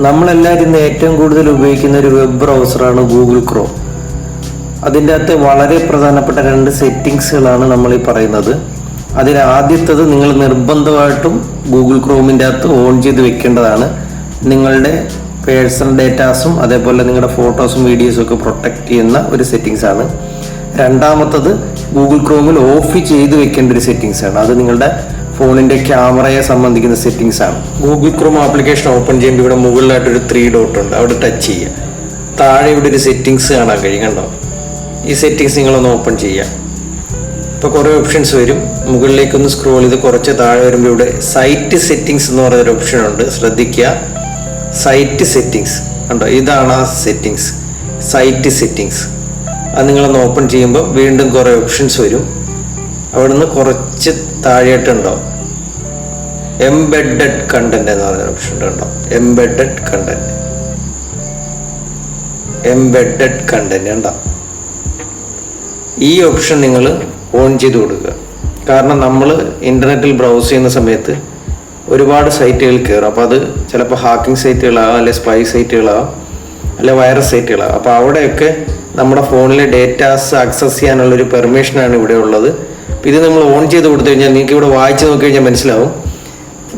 നമ്മളെല്ലാവരും ഇന്ന് ഏറ്റവും കൂടുതൽ ഉപയോഗിക്കുന്ന ഒരു വെബ് ബ്രൗസറാണ് ഗൂഗിൾ ക്രോം അതിന്റെ അകത്ത് വളരെ പ്രധാനപ്പെട്ട രണ്ട് സെറ്റിങ്സുകളാണ് നമ്മൾ ഈ പറയുന്നത്. അതിൽ ആദ്യത്തത് നിങ്ങൾ നിർബന്ധമായിട്ടും ഗൂഗിൾ ക്രോമിന്റെ അകത്ത് ഓൺ ചെയ്ത് വെക്കേണ്ടതാണ്. നിങ്ങളുടെ പേഴ്സണൽ ഡേറ്റാസും അതേപോലെ നിങ്ങളുടെ ഫോട്ടോസും വീഡിയോസും ഒക്കെ പ്രൊട്ടക്റ്റ് ചെയ്യുന്ന ഒരു സെറ്റിങ്സ് ആണ് രണ്ടാമത്തത് ഗൂഗിൾ ക്രോമിൽ ഓഫ് ചെയ്ത് വെക്കേണ്ട ഒരു സെറ്റിങ്സ് ആണ് അത് നിങ്ങളുടെ ഫോണിന്റെ ക്യാമറയെ സംബന്ധിക്കുന്ന സെറ്റിങ്സ് ആണ്. ഗൂഗിൾ ക്രോം ആപ്ലിക്കേഷൻ ഓപ്പൺ ചെയ്യുമ്പോൾ ഇവിടെ മുകളിലായിട്ട് ഒരു ത്രീ ഡോട്ട് ഉണ്ട്. അവിടെ ടച്ച് ചെയ്യുക. താഴെ ഇവിടെ ഒരു സെറ്റിങ്സ് കാണാൻ കഴിയും കണ്ടോ? ഈ സെറ്റിങ്സ് നിങ്ങളൊന്ന് ഓപ്പൺ ചെയ്യുക. ഇപ്പോൾ കുറേ ഓപ്ഷൻസ് വരും. മുകളിലേക്കൊന്ന് സ്ക്രോൾ ചെയ്ത് കുറച്ച് താഴെ വരുമ്പോൾ ഇവിടെ സൈറ്റ് സെറ്റിങ്സ് എന്ന് പറയുന്ന ഒരു ഓപ്ഷൻ ഉണ്ട്. ശ്രദ്ധിക്കുക. സൈറ്റ് സെറ്റിങ്സ് കണ്ടോ? ഇതാണ് ആ സെറ്റിങ്സ് സൈറ്റ് സെറ്റിങ്സ് അത് നിങ്ങളൊന്ന് ഓപ്പൺ ചെയ്യുമ്പോൾ വീണ്ടും കുറേ ഓപ്ഷൻസ് വരും. അവിടുന്ന് കുറച്ച് താഴെയായിട്ടുണ്ടാവും എംബെഡഡ് കണ്ടന്റ് എന്ന് പറയുന്ന ഓപ്ഷൻ ഉണ്ടോ എംബെഡഡ് കണ്ടന്റ് എംബെഡഡ് കണ്ടന്റ് ഉണ്ടോ ഈ ഓപ്ഷൻ നിങ്ങൾ ഓൺ ചെയ്ത് കൊടുക്കുക. കാരണം നമ്മൾ ഇന്റർനെറ്റിൽ ബ്രൗസ് ചെയ്യുന്ന സമയത്ത് ഒരുപാട് സൈറ്റുകൾ കയറും അപ്പോൾ അത് ചിലപ്പോൾ ഹാക്കിംഗ് സൈറ്റുകളാകാം അല്ലെ സ്പൈ സൈറ്റുകളാകാം അല്ലെ വൈറസ് സൈറ്റുകളാകാം അപ്പോൾ അവിടെയൊക്കെ നമ്മുടെ ഫോണിലെ ഡേറ്റാസ് ആക്സസ് ചെയ്യാനുള്ള ഒരു പെർമിഷനാണ് ഇവിടെ ഉള്ളത്. ഇത് നമ്മൾ ഓൺ ചെയ്ത് കൊടുത്തു കഴിഞ്ഞാൽ നിങ്ങൾക്ക് ഇവിടെ വായിച്ച് നോക്കി കഴിഞ്ഞാൽ മനസ്സിലാവും.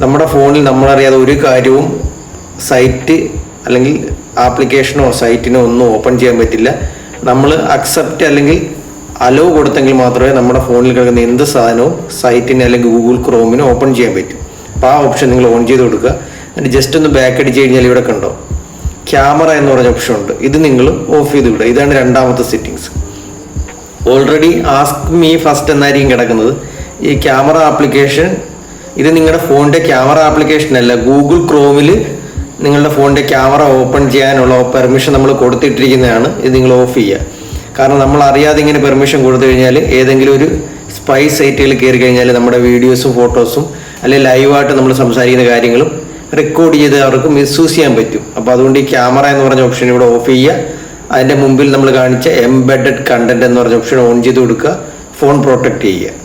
നമ്മുടെ ഫോണിൽ നമ്മളറിയാതെ ഒരു കാര്യവും സൈറ്റ് അല്ലെങ്കിൽ ആപ്ലിക്കേഷനോ സൈറ്റിനോ ഒന്നും ഓപ്പൺ ചെയ്യാൻ പറ്റില്ല. നമ്മൾ അക്സെപ്റ്റ് അല്ലെങ്കിൽ അലോ കൊടുത്തെങ്കിൽ മാത്രമേ നമ്മുടെ ഫോണിൽ കിടക്കുന്ന എന്ത് സാധനവും സൈറ്റിന് അല്ലെങ്കിൽ ഗൂഗിൾ ക്രോമിന് ഓപ്പൺ ചെയ്യാൻ പറ്റും. അപ്പോൾ ആ ഓപ്ഷൻ നിങ്ങൾ ഓൺ ചെയ്ത് കൊടുക്കുക. എന്നിട്ട് ജസ്റ്റ് ഒന്ന് ബാക്ക് അടിച്ച് കഴിഞ്ഞാൽ ഇവിടെ കണ്ടോ? ക്യാമറ എന്ന് പറഞ്ഞ ഓപ്ഷൻ ഉണ്ട്. ഇത് നിങ്ങൾ ഓഫ് ചെയ്ത് വിടുക. ഇതാണ് രണ്ടാമത്തെ settings already ask me first എന്നായിരിക്കും കിടക്കുന്നത്. ഈ ക്യാമറ ആപ്ലിക്കേഷൻ ഇത് നിങ്ങളുടെ ഫോണിന്റെ ക്യാമറ ആപ്ലിക്കേഷൻ അല്ല. ഗൂഗിൾ ക്രോമിൽ നിങ്ങളുടെ ഫോണിന്റെ ക്യാമറ ഓപ്പൺ ചെയ്യാനുള്ള പെർമിഷൻ നമ്മൾ കൊടുത്തിട്ടിരിക്കുന്നതാണ്. ഇത് നിങ്ങൾ ഓഫ് ചെയ്യുക. കാരണം നമ്മൾ അറിയാതെ ഇങ്ങനെ പെർമിഷൻ കൊടുത്തു കഴിഞ്ഞാൽ ഏതെങ്കിലും ഒരു സ്പൈ സൈറ്റുകൾ കയറി കഴിഞ്ഞാൽ നമ്മുടെ വീഡിയോസും ഫോട്ടോസും അല്ലെങ്കിൽ ലൈവായിട്ട് നമ്മൾ സംസാരിക്കുന്ന കാര്യങ്ങളും റെക്കോർഡ് ചെയ്ത് അവർക്ക് മിസ്യൂസ് ചെയ്യാൻ പറ്റും. അപ്പോൾ അതുകൊണ്ട് ഈ ക്യാമറ എന്ന് പറഞ്ഞ ഓപ്ഷൻ ഇവിടെ ഓഫ് ചെയ്യുക. അതിന്റെ മുമ്പിൽ നമ്മൾ കാണിച്ച എംബെഡഡ് കണ്ടന്റ് എന്ന് പറഞ്ഞ ഓപ്ഷൻ ഓൺ ചെയ്ത് കൊടുക്കുക. ഫോൺ പ്രൊട്ടക്ട് ചെയ്യുക.